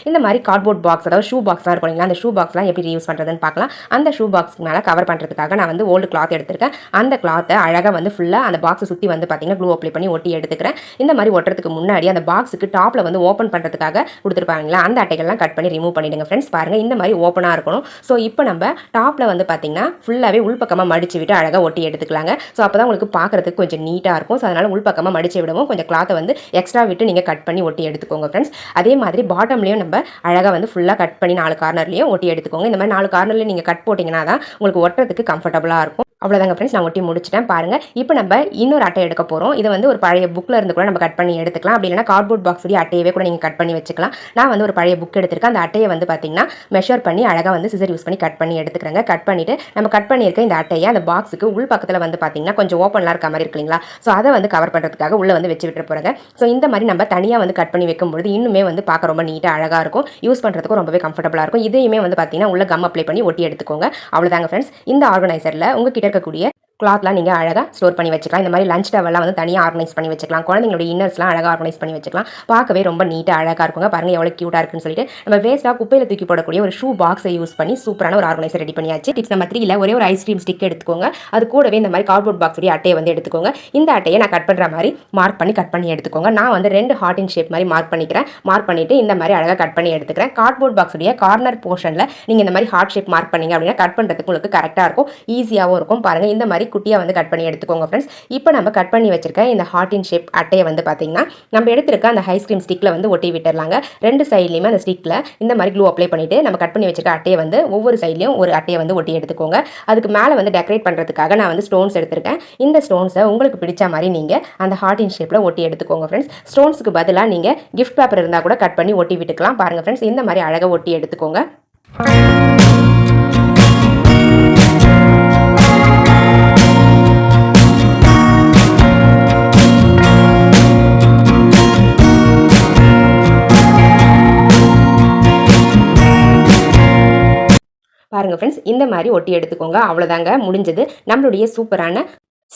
இந்த மாதிரி கார்ட்போர்ட் பாக்ஸ் அதாவது ஷூ பாக்ஸ்லாம் இருக்கும் இல்லைங்களா அந்த ஷூ பாக்ஸ்லாம் எப்படி யூஸ் பண்ணுறதுன்னு பார்க்கலாம். அந்த ஷூ பாக்ஸ்க்கு மேலே கவர் பண்ணுறதுக்காக நான் வந்து ஓல்டு கிளாத் எடுத்திருக்கேன். அந்த கிளாத்தை அழகாக வந்து ஃபுல்லாக அந்த பாக்ஸை சுற்றி வந்து பார்த்தீங்கன்னா க்ளூ அப்ளை பண்ணி ஒட்டி எடுத்துக்கிறேன். இந்த மாதிரி ஒட்டுறதுக்கு முன்னாடி அந்த பாக்ஸுக்கு டாப்பில் வந்து ஓப்பன் பண்ணுறதுக்காக கொடுத்துருப்பாங்களா அந்த அட்டைகள்லாம் கட் பண்ணி ரிமூவ் பண்ணிவிடுங்க ஃப்ரெண்ட்ஸ் பாருங்கள் இந்த மாதிரி ஓப்பனாக இருக்கணும். ஸோ இப்போ நம்ம டாப்பில் வந்து பார்த்திங்கன்னா ஃபுல்லாகவே உள்பக்கமாக மடித்து விட்டு அழகாக ஒட்டி எடுத்துக்கலாங்க. ஸோ அப்போ தான் உங்களுக்கு பார்க்குறதுக்கு கொஞ்சம் நீட்டாக இருக்கும். ஸோ அதனால் உள்பக்கமாக மடித்து விடவும் கொஞ்சம் கிளாத்தை வந்து எக்ஸ்ட்ரா விட்டு நீங்கள் கட் பண்ணி ஒட்டி எடுத்துக்கோங்க ஃப்ரெண்ட்ஸ் அதே மாதிரி பாட்டம்லேயும் நம்ம அழகாக வந்து ஃபுல்லாக கட் பண்ணி நாலு கார்னர்லேயும் ஒட்டி எடுத்துக்கோங்க. இந்த மாதிரி நாலு கார்னர்லேயும் நீங்கள் கட் போட்டிங்கன்னா தான் உங்களுக்கு ஒட்டுறதுக்கு கம்ஃபர்டபுளாக இருக்கும். அவ்வளோதாங்க ஃப்ரெண்ட்ஸ் நான் ஒட்டி முடிச்சிட்டேன். பாருங்கள் இப்போ நம்ம இன்னொரு அட்டை எடுக்க போகிறோம் இது வந்து ஒரு பழைய புக்கில் இருந்து கூட நம்ம கட் பண்ணி எடுத்துக்கலாம். அப்படி இல்லைனா கார்ட்போர்ட் பாக்ஸ் அட்டையவே கூட நீங்கள் கட் பண்ணி வச்சுக்கலாம். நான் வந்து ஒரு பழைய புக் எடுத்திருக்கேன். அந்த அட்டையை வந்து பார்த்தீங்கன்னா மெஷர் பண்ணி அழகாக வந்து சிசர் யூஸ் பண்ணி கட் பண்ணி எடுத்துக்கிறேங்க. கட் பண்ணிவிட்டு நம்ம கட் பண்ணியிருக்க இந்த அட்டையை அந்த பாக்ஸுக்கு உள் பக்கத்தில் வந்து பார்த்தீங்கன்னா கொஞ்சம் ஓப்பன்லாம் இருக்க மாதிரி இருக்குங்களா இல்லைங்களா? ஸோ அதை வந்து கவர் பண்ணுறதுக்காக உள்ளே வந்து வச்சு விட்டு போகிறேங்க ஸோ இந்த மாதிரி நம்ம தனியாக வந்து கட் பண்ணி வைக்கும்போது இன்னுமே வந்து பார்க்க ரொம்ப நீட்டாக அழகாக இருக்கும். யூஸ் பண்ணுறதுக்கும் ரொம்பவே கம்ஃபர்டபுளாக இருக்கும். இதையுமே வந்து பார்த்தீங்கன்னா உள்ள கம் அப்ளை பண்ணி ஒட்டி எடுத்துக்கோங்க. அவ்வளோதாங்க ஃப்ரெண்ட்ஸ் இந்த ஆர்கனைசரில் உங்ககிட்ட இருக்கக்கூடிய கிளாத்லாம் நீங்கள் அழகாக ஸ்டோர் பண்ணி வச்சுக்கலாம். இந்த மாதிரி லஞ்ச் டவெல்லாம் வந்து தனியாக ஆர்கனைஸ் பண்ணி வச்சுக்கலாம். குழந்தைங்களோட இன்னர்ஸ்லாம் அழகாக ஆர்கனைஸ் பண்ணி வச்சுக்கலாம். பார்க்கவே ரொம்ப நீட்டாக அழகாக இருக்குங்க. பாருங்கள் எவ்வளோ க்யூட்டாக இருக்குன்னு சொல்லிட்டு நம்ம வேஸ்ட்டாக குப்பையில் தூக்கி போடக்கூடிய ஒரு ஷூ பாக்ஸை யூஸ் பண்ணி சூப்பரான ஒரு ஆர்கனைசர் ரெடி பண்ணியாச்சு. டிப்ஸ் நம்பர் த்ரீல ஒரே ஒரு ஐஸ்கிரீம் ஸ்டிக் எடுத்துக்கோங்க. அது கூடவே இந்த மாதிரி கார்ட்போர்ட் பாக்ஸுடைய அட்டையை வந்து எடுத்துக்கோங்க. இந்த அட்டையை நான் கட் பண்ணுற மாதிரி மார்க் பண்ணி கட் பண்ணி எடுத்துக்கோங்க. நான் வந்து ரெண்டு ஹார்ட் இன் ஷேப் மாதிரி மார்க் பண்ணிக்கிறேன். மார்க் பண்ணிவிட்டு இந்த மாதிரி அழகாக கட் பண்ணி எடுத்துக்கிறேன். கார்ட்போர்ட் பாக்ஸுடைய கார்னர் போர்ஷனில் நீங்கள் இந்த மாதிரி ஹார்ட் ஷேப் மார்க் பண்ணீங்க அப்படின்னா கட் பண்ணுறதுக்கு உங்களுக்கு கரெக்டாக இருக்கும். ஈஸியாகவும் இருக்கும். பாருங்கள் இந்த மாதிரி குட்டியாக வந்து கட் பண்ணி எடுத்துக்கோங்க ஃப்ரெண்ட்ஸ் இப்போ நம்ம கட் பண்ணி வச்சிருக்க இந்த ஹார்டின் ஷேப் அட்டையை வந்து பார்த்தீங்கன்னா நம்ம எடுத்திருக்க அந்த ஐஸ்கிரீம் ஸ்டிக்கில் வந்து ஒட்டி விட்டுடலாங்க. ரெண்டு சைட்லையுமே அந்த ஸ்டிக்கில் இந்த மாதிரி க்ளூ அப்ளை பண்ணிவிட்டு நம்ம கட் பண்ணி வச்சிருக்க அட்டையை வந்து ஒவ்வொரு சைட்லையும் ஒரு அட்டையை வந்து ஒட்டி எடுத்துக்கோங்க. அதுக்கு மேலே வந்து டெக்கரேட் பண்ணுறதுக்காக நான் வந்து ஸ்டோன்ஸ் எடுத்திருக்கேன். இந்த ஸ்டோன்ஸை உங்களுக்கு பிடிச்ச மாதிரி நீங்கள் அந்த ஹார்டின் ஷேப்பில் ஒட்டி எடுத்துக்கோங்க ஃப்ரெண்ட்ஸ் ஸ்டோன்ஸுக்கு பதிலாக நீங்கள் கிஃப்ட் பேப்பர் இருந்தால் கூட கட் பண்ணி ஒட்டி விட்டுக்கலாம். பாருங்கள் ஃப்ரெண்ட்ஸ் இந்த மாதிரி அழகாக ஒட்டி எடுத்துக்கோங்க. பாருங்கள் ஃப்ரெண்ட்ஸ் இந்த மாதிரி ஒட்டி எடுத்துக்கோங்க. அவ்வளோதாங்க முடிஞ்சது. நம்மளுடைய சூப்பரான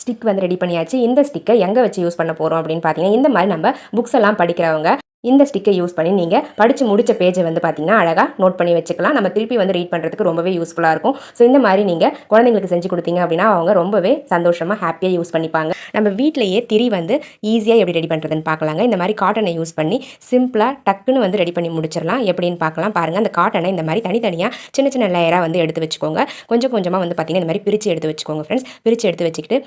ஸ்டிக் வந்து ரெடி பண்ணியாச்சு. இந்த ஸ்டிக்கை எங்கே வச்சு யூஸ் பண்ண போகிறோம் அப்படின்னு பார்த்தீங்கன்னா இந்த மாதிரி நம்ம புக்ஸ் எல்லாம் படிக்கிறவங்க இந்த ஸ்டிக்கை யூஸ் பண்ணி நீங்கள் படித்து முடித்த பேஜை வந்து பார்த்தீங்கன்னா அழகாக நோட் பண்ணி வச்சுக்கலாம். நம்ம திருப்பி வந்து ரீட் பண்ணுறதுக்கு ரொம்பவே யூஸ்ஃபுல்லாக இருக்கும். ஸோ இந்த மாதிரி நீங்கள் குழந்தைங்களுக்கு செஞ்சு கொடுத்தீங்க அப்படின்னா அவங்க ரொம்பவே சந்தோஷமாக ஹாப்பியாக யூஸ் பண்ணிப்பாங்க. நம்ம வீட்டிலேயே திரி வந்து ஈஸியாக எப்படி ரெடி பண்ணுறதுன்னு பார்க்கலாங்க இந்த மாதிரி காட்டனை யூஸ் பண்ணி சிம்பிளாக டக்குன்னு வந்து ரெடி பண்ணி முடிச்சிடலாம். எப்படின்னு பார்க்கலாம் பாருங்கள் அந்த காட்டனை இந்த மாதிரி தனித்தனியாக சின்ன சின்ன லேயராக வந்து எடுத்து வச்சுக்கோங்க. கொஞ்சம் கொஞ்சமாக வந்து பார்த்தீங்கன்னா இந்த மாதிரி பிரித்து எடுத்து வச்சுக்கோங்க ஃப்ரெண்ட்ஸ் பிரித்து எடுத்து வச்சுக்கிட்டு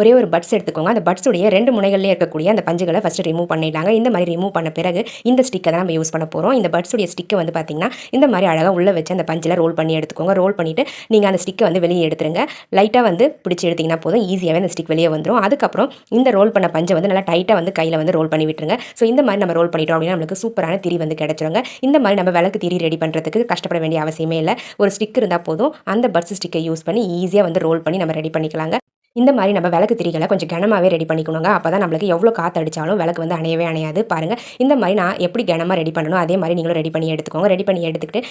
ஒரே ஒரு பட்ஸ் எடுத்துக்கோங்க. அந்த பட்ஸுடைய ரெண்டு முனைகள்லேயே இருக்கக்கூடிய அந்த பஞ்சுகளை ஃபஸ்ட்டு ரிமூவ் பண்ணிடலாங்க. இந்த மாதிரி ரிமூவ் பண்ண பிறகு இந்த ஸ்டிக்கை தான் நம்ம யூஸ் பண்ண போகிறோம் இந்த பட்ஸுடைய ஸ்டிக்கை வந்து பார்த்திங்கன்னா இந்த மாதிரி அழகாக உள்ளே வச்சு அந்த பஞ்சில் ரோல் பண்ணி எடுத்துக்கோங்க. ரோல் பண்ணிவிட்டு நீங்கள் அந்த ஸ்டிக்கை வந்து வெளியே எடுத்துருங்க. லைட்டாக வந்து பிடிச்சி எடுத்திங்கன்னா போதும். ஈஸியாகவே அந்த ஸ்டிக் வெளியே வந்துடும் அதுக்கப்புறம் இந்த ரோல் பண்ண பஞ்சை வந்து நல்லா டைட்டாக வந்து கையில் வந்து ரோல் பண்ணி விட்டுருங்க. ஸோ இந்த மாதிரி நம்ம ரோல் பண்ணிட்டோம் அப்படின்னா நம்மளுக்கு சூப்பரான திரி வந்து கிடச்சிருங்க. இந்த மாதிரி நம்ம விளக்கு திரி ரெடி பண்ணுறதுக்கு கஷ்டப்பட வேண்டிய அவசியமே இல்லை. ஒரு ஸ்டிக் இருந்தால் போதும். அந்த பட்ஸ் ஸ்டிக்கை யூஸ் பண்ணி ஈஸியாக வந்து ரோல் பண்ணி நம்ம ரெடி பண்ணிக்கலாங்க. இந்த மாதிரி நம்ம விளக்கு திரிகளை கொஞ்சம் கனமாகவே ரெடி பண்ணிக்கணுங்க. அப்போ தான் நம்மளுக்கு எவ்வளோ காற்று அடித்தாலும் விளக்கு வந்து அணையவே அணையாது. பாருங்கள் இந்த மாதிரி நான் எப்படி கனமாக ரெடி பண்ணணும் அதே மாதிரி நீங்களும் ரெடி பண்ணி எடுத்துக்கோங்க. ரெடி பண்ணி எடுத்துக்கிட்டு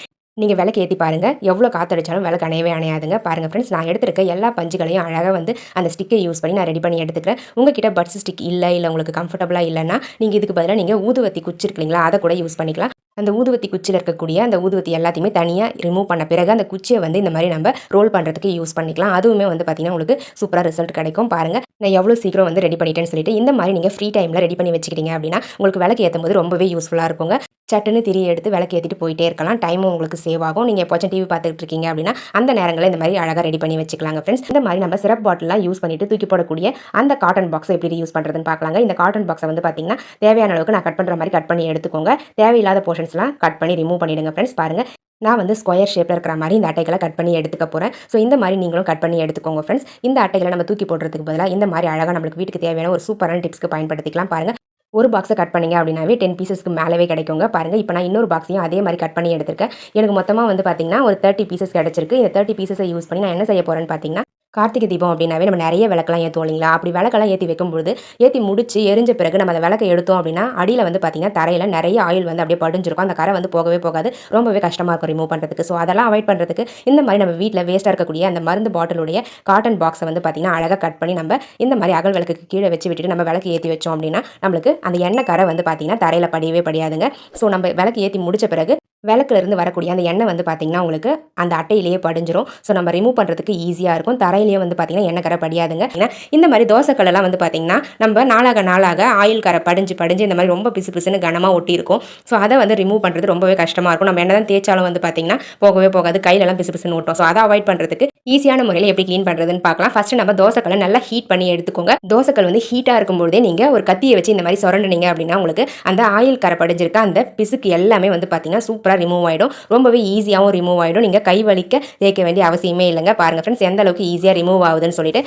நீங்கள் விளக்கு ஏற்றி பாருங்கள் எவ்வளோ காற்றடிச்சாலும் விளக்கு அணையவே அணையாதுங்க. பாருங்கள் ஃப்ரெண்ட்ஸ் நான் எடுத்திருக்க எல்லா பஞ்சுகளையும் அழகாக வந்து அந்த ஸ்டிக்கை யூஸ் பண்ணி நான் ரெடி பண்ணி எடுத்துக்கிறேன். உங்ககிட்ட பட்ஸ் ஸ்டிக் இல்லை இல்லை உங்களுக்கு கம்ஃபர்டபுளாக இல்லைன்னா நீங்கள் இதுக்கு பதிலாக நீங்கள் ஊதுவத்தி குச்சிருக்கீங்களா அதை கூட யூஸ் பண்ணிக்கலாம். அந்த ஊதுவத்தி குச்சியில் இருக்கக்கூடிய அந்த ஊதுவத்தி எல்லாத்தையுமே தனியாக ரிமூவ் பண்ண பிறகு அந்த குச்சியை வந்து இந்த மாதிரி நம்ம ரோல் பண்ணுறதுக்கு யூஸ் பண்ணிக்கலாம். அதுவுமே வந்து பார்த்திங்கன்னா உங்களுக்கு சூப்பராக ரிசல்ட் கிடைக்கும். பாருங்கள் நான் எவ்வளோ சீக்கிரம் வந்து ரெடி பண்ணிட்டேன்னு சொல்லிட்டு இந்த மாதிரி நீங்கள் ஃப்ரீ டைமில் ரெடி பண்ணி வச்சுக்கிட்டீங்க அப்படின்னா உங்களுக்கு விளக்கு ஏற்றும் போது ரொம்பவே யூஸ்ஃபுல்லாக இருக்குங்க. சட்டுன்னு திரி எடுத்து விளக்கு ஏற்றிட்டு போயிட்டே இருக்கலாம். டைமும் உங்களுக்கு சேவ் ஆகும். நீங்கள் எப்போச்சும் டிவி பார்த்துட்டு இருக்கீங்க அப்படின்னா அந்த நேரங்களில் இந்த மாதிரி அழகாக ரெடி பண்ணி வச்சுக்கலாங்க ஃப்ரெண்ட்ஸ் இந்த மாதிரி நம்ம சிரப் பாட்டிலாம் யூஸ் பண்ணிட்டு தூக்கி போடக்கூடிய அந்த காட்டன் பாக்ஸை எப்படி யூஸ் பண்ணுறதுன்னு பார்க்கலாங்க. இந்த காட்டன் பாக்ஸை வந்து பார்த்தீங்கன்னா தேவையான அளவுக்கு நான் கட் பண்ணுற மாதிரி கட் பண்ணி எடுத்துக்கோங்க. தேவையில்லாத போர்ஷன்ஸ்லாம் கட் பண்ணி ரிமூவ் பண்ணிடுங்க ஃப்ரெண்ட்ஸ் பாருங்கள் நான் வந்து ஸ்கொயர் ஷேப்பில் இருக்கிற மாதிரி இந்த அட்டைகளை கட் பண்ணி எடுத்துக்க போகிறேன் ஸோ இந்த மாதிரி நீங்களும் கட் பண்ணி எடுத்துக்கோங்க ஃப்ரெண்ட்ஸ் இந்த அட்டைகளை நம்ம தூக்கி போடுறதுக்கு பதிலாக இந்த மாதிரி அழகாக நம்மளுக்கு வீட்டுக்கு தேவையான ஒரு சூப்பரான டிப்ஸ்க்கு பயன்படுத்திக்கலாம். பாருங்கள் ஒரு பாக்ஸை கட் பண்ணிங்க அப்படின்னாவே டென் பீசஸ்க்கு மேலவே கிடைக்குங்க. பாருங்கள் இப்போ நான் இன்னொரு பாக்ஸையும் அதே மாதிரி கட் பண்ணி எடுத்திருக்கேன். எனக்கு மொத்தமாக வந்து பார்த்தீங்கன்னா ஒரு தேர்ட்டி பீசஸ் கிடச்சிருக்கு. இந்த தேர்ட்டி பீசஸை யூஸ் பண்ணி நான் என்ன செய்ய போகிறேன்னு பார்த்தீங்கன்னா கார்த்திகை தீபம் அப்படின்னாவே நம்ம நிறைய விளக்கெல்லாம் ஏற்றுவோம் இல்லைங்களா? அப்படி விளக்கெல்லாம் ஏற்றி வைக்கும்பொழுது ஏற்றி முடிச்சு எரிஞ்ச பிறகு நம்ம அந்த விளக்கை எடுத்தோம் அப்படின்னா அடியில் வந்து பார்த்திங்கன்னா தரையில் நிறைய ஆயில் வந்து அப்படியே படிஞ்சிருக்கும். அந்த கரை வந்து போகவே போகாது. ரொம்பவே கஷ்டமாக இருக்கும் ரிமூவ் பண்ணுறதுக்கு ஸோ அதெல்லாம் அவாய்ட் பண்ணுறதுக்கு இந்த மாதிரி நம்ம வீட்டில் வேஸ்ட்டாக இருக்கக்கூடிய அந்த மருந்து பாட்டிலுடைய காட்டன் பாக்ஸை வந்து பார்த்திங்கன்னா அழகாக கட் பண்ணி நம்ம இந்த மாதிரி அகல் விளக்குக்கு கீழே வச்சு விட்டுட்டு நம்ம விளக்கு ஏற்றி வச்சோம் அப்படின்னா நம்மளுக்கு அந்த எண்ணெய் கரை வந்து பார்த்திங்கன்னா தரையில் படியவே படியாதுங்க. ஸோ நம்ம விளக்கு ஏற்றி முடிச்ச பிறகு விளக்குலேருந்து வரக்கூடிய அந்த எண்ணெய் வந்து பார்த்தீங்கன்னா உங்களுக்கு அந்த அட்டையிலேயே படிஞ்சிரும். ஸோ நம்ம ரிமூவ் பண்ணுறதுக்கு ஈஸியாக இருக்கும். தரையிலேயே வந்து பார்த்தீங்கன்னா எண்ணெய் கரை படியாதுங்க ஏன்னா இந்த மாதிரி தோசைக்கல்லாம் வந்து பார்த்தீங்கன்னா நம்ம நாளாக நாளாக ஆயில் கரை படிஞ்சு படிஞ்சு இந்த மாதிரி ரொம்ப பிசு பிசுன்னு கனமாக ஒட்டி இருக்கும் ஸோ அதை வந்து ரிமூவ் பண்ணுறது ரொம்பவே கஷ்டமாக இருக்கும். நம்ம என்ன தான் தேய்ச்சாலும் வந்து பார்த்தீங்கன்னா போகவே போகாது. கையிலலாம் பிசு பிசுன்னு ஓட்டும் ஸோ அதை அவாய்ட் பண்ணுறதுக்கு ஈஸியான முறையில் எப்படி க்ளீன் பண்ணுறதுன்னு பார்க்கலாம் ஃபஸ்ட்டு நம்ம தோசைக்கல்லை நல்லா ஹீட் பண்ணி எடுத்துக்கோங்க. தோசைக்கல் வந்து ஹீட்டாக இருக்கும்போதே நீங்கள் ஒரு கத்தியை வச்சு இந்த மாதிரி சுரண்டுனீங்க அப்படின்னா உங்களுக்கு அந்த ஆயில் கரை படிஞ்சிருக்க அந்த பிசுக்கு எல்லாமே வந்து பார்த்தீங்கன்னா சூப்பராக ரிமூவ் ஆகிடும் ரொம்பவே ஈஸியாகவும் ரிமூவ் ஆகிடும் நீங்கள் கை வலிக்க தேய்க்க வேண்டிய அவசியமே இல்லைங்க. பாருங்கள் ஃப்ரெண்ட்ஸ் எந்த அளவுக்கு ஈஸியாக ரிமூவ் ஆகுதுன்னு சொல்லிட்டு.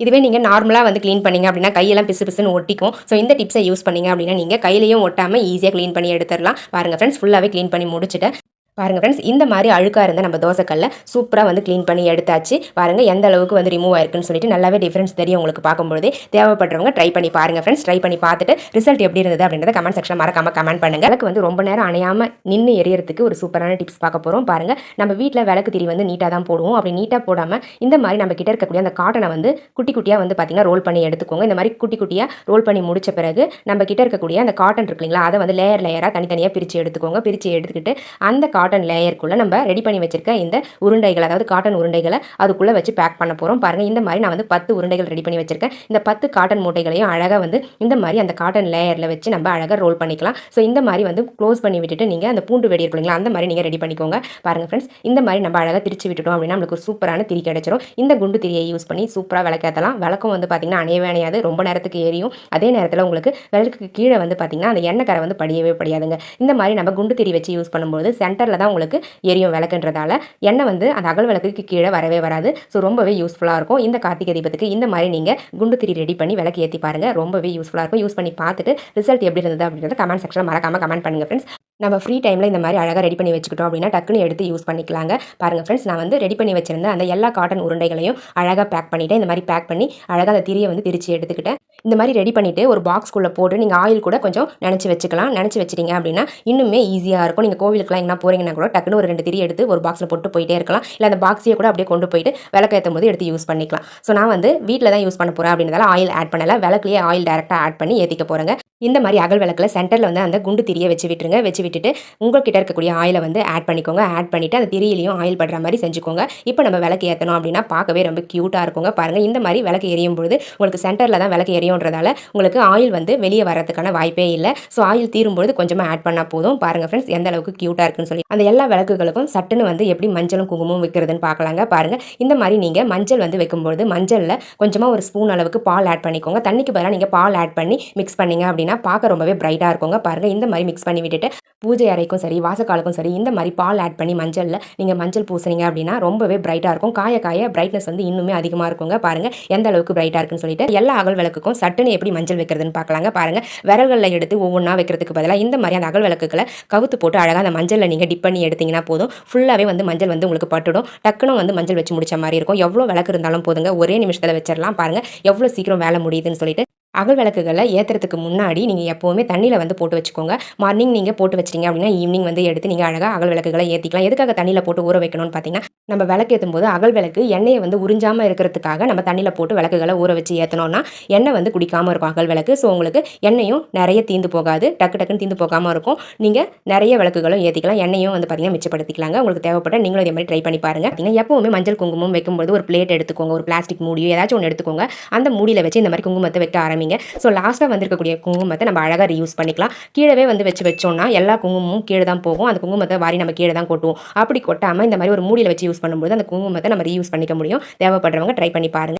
இதுவே நீங்கள் நார்மலாக வந்து க்ளீன் பண்ணீங்க அப்படின்னா கையெல்லாம் பிசு பிசுன்னு ஒட்டிக்கும். ஸோ இந்த டிப்ஸை யூஸ் பண்ணிங்க அப்படின்னா நீங்கள் கையிலையும் ஒட்டாமல் ஈஸியாக க்ளீன் பண்ணி எடுத்துடலாம். பாருங்கள் ஃப்ரெண்ட்ஸ் ஃபுல்லாகவே க்ளீன் பண்ணி முடிச்சுட்டு பாருங்கள் ஃப்ரெண்ட்ஸ் இந்த மாதிரி அழுக்காக இருந்தால் நம்ம தோசைக்கல்ல சூப்பராக வந்து க்ளீன் பண்ணி எடுத்தாச்சு. பாருங்கள் எந்த அளவுக்கு வந்து ரிமூவ் ஆயிருக்குன்னு சொல்லிட்டு நல்லாவே டிஃப்ரென்ஸ் தெரியும் உங்களுக்கு பார்க்கும்போது தேவைப்படுறவங்க ட்ரை பண்ணி பாருங்க ஃப்ரெண்ட்ஸ் ட்ரை பண்ணி பார்த்துட்டு ரிசல்ட் எப்படி இருந்தது அப்படின்றத கமெண்ட் செக்ஷன் மறக்காம கமெண்ட் பண்ணுங்கள் விளக்கு வந்து ரொம்ப நேரம் அணையாமல் நின்று எரியறதுக்கு ஒரு சூப்பரான டிப்ஸ் பார்க்க போகிறோம் பாருங்கள் நம்ம வீட்டில் விளக்கு திரி வந்து நீட்டாக தான் போடுவோம். அப்படி நீட்டாக போடாமல் இந்த மாதிரி நம்ம கிட்ட இருக்கக்கூடிய அந்த காட்டனை வந்து குட்டி குட்டியாக வந்து பார்த்தீங்கன்னா ரோல் பண்ணி எடுத்துக்கோங்க. இந்த மாதிரி குட்டி குட்டியாக ரோல் பண்ணி முடிச்ச பிறகு நம்ம கிட்ட இருக்கக்கூடிய அந்த காட்டன் இருக்கு இல்லைங்களா அதை வந்து லேயர் லேயராக தனித்தனியாக பிரித்து எடுத்துக்கோங்க. பிரித்து எடுத்துக்கிட்டு அந்த காட்டன் லேயருக்குள்ளே நம்ம ரெடி பண்ணி வச்சிருக்க இந்த உருண்டைகள் அதாவது காட்டன் உருண்டைகளை அதுக்குள்ளே வச்சு பேக் பண்ண போகிறோம் பாருங்கள் இந்த மாதிரி நான் வந்து பத்து உருண்டைகள் ரெடி பண்ணி வச்சிருக்கேன். இந்த பத்து காட்டன் மூட்டைகளையும் அழகாக வந்து இந்த மாதிரி அந்த காட்டன் லேயரில் வச்சு நம்ம அழகாக ரோல் பண்ணிக்கலாம். ஸோ இந்த மாதிரி வந்து க்ளோஸ் பண்ணி விட்டுட்டு நீங்கள் அந்த பூண்டு வெடி இருக்கு அந்த மாதிரி நீங்கள் ரெடி பண்ணிக்கோங்க. பாருங்கள் ஃப்ரெண்ட்ஸ் இந்த மாதிரி நம்ம அழகாக திரிச்சு விட்டுட்டோம் அப்படின்னா நம்மளுக்கு ஒரு சூப்பரான திரி கிடச்சிரும். இந்த குண்டு திரியை யூஸ் பண்ணி சூப்பராக விளக்கேற்றலாம் விளக்கம் வந்து பார்த்திங்கன்னா அணையவே அணையாது ரொம்ப நேரத்துக்கு ஏறியும் அதே நேரத்தில் உங்களுக்கு விளக்குக்கு கீழே வந்து பார்த்திங்கன்னா அந்த எண்ணெய் கரை வந்து படியவே படியாதுங்க. இந்த மாதிரி நம்ம குண்டு திரி வச்சு யூஸ் பண்ணும்போது சென்டரில் தான் உங்களுக்கு எரியும் விளக்குன்றதால எண்ணெய் வந்து அந்த அகல் விளக்குக்கு கீழே வரவே வராது. ஸோ ரொம்பவே யூஸ்ஃபுல்லாக இருக்கும். இந்த கார்த்திகை தீபத்துக்கு இந்த மாதிரி நீங்கள் குண்டு திரி ரெடி பண்ணி விளக்கு ஏற்றி பாருங்கள் ரொம்பவே யூஸ்ஃபுல்லாக இருக்கும். யூஸ் பண்ணி பார்த்துட்டு ரிசல்ட் எப்படி இருந்தது அப்படின்றத கமெண்ட் செக்ஷனில் மறக்காமல் கமெண்ட் பண்ணுங்கள் ஃப்ரெண்ட்ஸ் நம்ம ஃப்ரீ டைமில் இந்த மாதிரி அழகாக ரெடி பண்ணி வச்சுக்கிட்டோம் அப்படின்னா டக்குன்னு எடுத்து யூஸ் பண்ணிக்கலாங்க. பாருங்கள் ஃப்ரெண்ட்ஸ் நான் வந்து ரெடி பண்ணி வச்சிருந்த அந்த எல்லா காட்டன் உருண்டைகளையும் அழகாக பேக் பண்ணிவிட்டேன் இந்த மாதிரி பேக் பண்ணி அழகாக அந்த திரியை வந்து திரிச்சு எடுத்துக்கிட்டேன். இந்த மாதிரி ரெடி பண்ணிவிட்டு ஒரு பாக்ஸ்க்குள்ளே போட்டு நீங்கள் ஆயில் கூட கொஞ்சம் நினச்சி வச்சுக்கலாம். நினச்சி வச்சிட்டிங்க அப்படின்னா இன்னுமே ஈஸியாக இருக்கும். நீங்கள் கோவிலுக்குலாம் எங்கே போகிறீங்கன்னா கூட டக்குன்னு ஒரு ரெண்டு திரி எடுத்து ஒரு பாக்ஸில் போட்டு போயிட்டே இருக்கலாம். இல்லை அந்த பாக்ஸையே கூட அப்படியே கொண்டு போயிட்டு விளக்க ஏற்றும் போது எடுத்து யூஸ் பண்ணிக்கலாம். ஸோ நான் வந்து வீட்டில் தான் யூஸ் பண்ண போகிறேன் அப்படின்றதால ஆயில் ஆட் பண்ணலை. விளக்குலேயே ஆயில் டேரெக்டாக ஆட் பண்ணி ஏற்றிக்க போகிறேங்க இந்த மாதிரி அகல் விளக்கில் சென்டரில் வந்து அந்த குண்டு திரியை வச்சு விட்டுருங்க. வச்சு விட்டுட்டு உங்கள்கிட்ட இருக்கக்கூடிய ஆயிலை வந்து ஆட் பண்ணிக்கோங்க. ஆட் பண்ணிவிட்டு அந்த திரியிலையும் ஆயில் படுற மாதிரி செஞ்சுக்கோங்க. இப்போ நம்ம விளக்கு ஏற்றணும் அப்படின்னா பார்க்கவே ரொம்ப க்யூட்டாக இருக்குங்க. பாருங்கள் இந்த மாதிரி விளக்கு எரியும் பொழுது உங்களுக்கு சென்டரில் தான் விளக்கு எரியுன்றதால உங்களுக்கு ஆயில் வந்து வெளியே வரதுக்கான வாய்ப்பே இல்லை. ஸோ ஆயில் தீரும்பொழுது கொஞ்சமாக ஆட் பண்ணால் போதும். பாருங்கள் ஃப்ரெண்ட்ஸ் எந்த அளவுக்கு க்யூட்டாக இருக்குன்னு சொல்லி. அந்த எல்லா விளக்குகளுக்கும் சட்டுன்னு வந்து எப்படி மஞ்சளும் குங்குமம் வைக்கிறதுன்னு பார்க்கலாங்க. பாருங்கள் இந்த மாதிரி நீங்கள் மஞ்சள் வந்து வைக்கும்பொழுது மஞ்சளில் கொஞ்சமாக ஒரு ஸ்பூன் அளவுக்கு பால் ஆட் பண்ணிக்கோங்க. தண்ணிக்கு பதிலாக நீங்கள் பால் ஆட் பண்ணி மிக்ஸ் பண்ணீங்க அப்படின்னா பார்க்க ரொம்பவே பிரைட்டாக இருக்குங்க. பாருங்கள் இந்த மாதிரி மிக்ஸ் பண்ணி விட்டுட்டு பூஜை அறைக்கும் சரி வாசக்காலுக்கும் சரி இந்த மாதிரி பால் ஆட் பண்ணி மஞ்சளில் நீங்கள் மஞ்சள் பூசுனீங்க அப்படின்னா ரொம்பவே பிரைட்டாக இருக்கும். காய காய பிரைட்னஸ் வந்து இன்னுமே அதிகமாக இருக்குங்க. பாருங்கள் எந்த அளவுக்கு பிரைட்டாக இருக்குன்னு சொல்லிட்டு எல்லா அகல் விளக்குக்கும் சட்டுன்னு எப்படி மஞ்சள் வைக்கிறதுன்னு பார்க்கலாங்க. பாருங்கள் விரல்களில் எடுத்து ஒவ்வொன்றா வைக்கிறதுக்கு பதிலாக இந்த மாதிரி அந்த அகல் விளக்குகளை கவுத்து போட்டு அழகாக அந்த மஞ்சளில் நீங்கள் டிப் பண்ணி எடுத்தீங்கன்னா போதும். ஃபுல்லாகவே வந்து மஞ்சள் வந்து உங்களுக்கு பட்டுடும். டக்குன்னு வந்து மஞ்சள் வச்சு முடிச்ச மாதிரி இருக்கும். எவ்வளோ விளக்கு இருந்தாலும் போதுங்க. ஒரே நிமிஷத்தில் வச்சிடலாம் பாருங்கள் எவ்வளோ சீக்கிரம் வேலை முடியுதுன்னு சொல்லிட்டு அகல் விளக்குகளை ஏற்றுறதுக்கு முன்னாடி நீங்கள் எப்போவுமே தண்ணியில் வந்து போட்டு வச்சுக்கோங்க. மார்னிங் நீங்கள் போட்டு வச்சிட்டிங்க அப்படின்னா ஈவினிங் வந்து எடுத்து நீங்கள் அழகாக அகல் விளக்குகளை ஏற்றிக்கலாம் எதுக்காக தண்ணியில் போட்டு ஊற வைக்கணும்னு பார்த்தீங்கன்னா நம்ம விளக்கு ஏற்றும் போது அகல் விளக்கு எண்ணெயை வந்து உறிஞ்சாமல் இருக்கிறதுக்காக நம்ம தண்ணியில் போட்டு விளக்குகளை ஊற வச்சு ஏற்றணும்னா எண்ணெய் வந்து குடிக்காமல் இருக்கும் அகல் விளக்கு. ஸோ உங்களுக்கு எண்ணெயும் நிறைய தீந்து போகாது. டக்கு டக்குன்னு தீந்து போகாமல் இருக்கும். நீங்கள் நிறைய விளக்குகளும் ஏற்றிக்கலாம் எண்ணெயும் வந்து பார்த்தீங்கன்னா மிச்சப்படுத்திக்கலாங்க. உங்களுக்கு தேவைப்பட்ட நீங்களும் இதே மாதிரி ட்ரை பண்ணி பாருங்க. பார்த்தீங்கன்னா எப்போவுமே மஞ்சள் குங்குமம் வைக்கும்போது ஒரு பிளேட் எடுத்துக்கோங்க. ஒரு பிளாஸ்டிக் மூடியோ ஏதாச்சும் ஒன்று எடுத்துக்கோங்க. அந்த மூடியில் வச்சு இந்த மாதிரி குங்குமத்தை வைக்க ஆரம்பிங்க ஸோ லாஸ்ட்டாக வந்திருக்கக்கூடிய குங்குமத்தை நம்ம அழகாக ரீயூஸ் பண்ணிக்கலாம். கீழவே வந்து வச்சு வச்சோம்னா எல்லா குங்குமமும் கீழே தான் போகும். அந்த குங்குமத்தை வாரி நம்ம கீழே தான் கொட்டுவோம். அப்படி கொட்டாமல் இந்த மாதிரி ஒரு மூடியில் வச்சு யூஸ் பண்ணும்போது அந்த குங்குமத்தை நம்ம ரீயூஸ் பண்ணிக்க முடியும். தேவைப்படுறவங்க ட்ரை பண்ணி பாருங்க.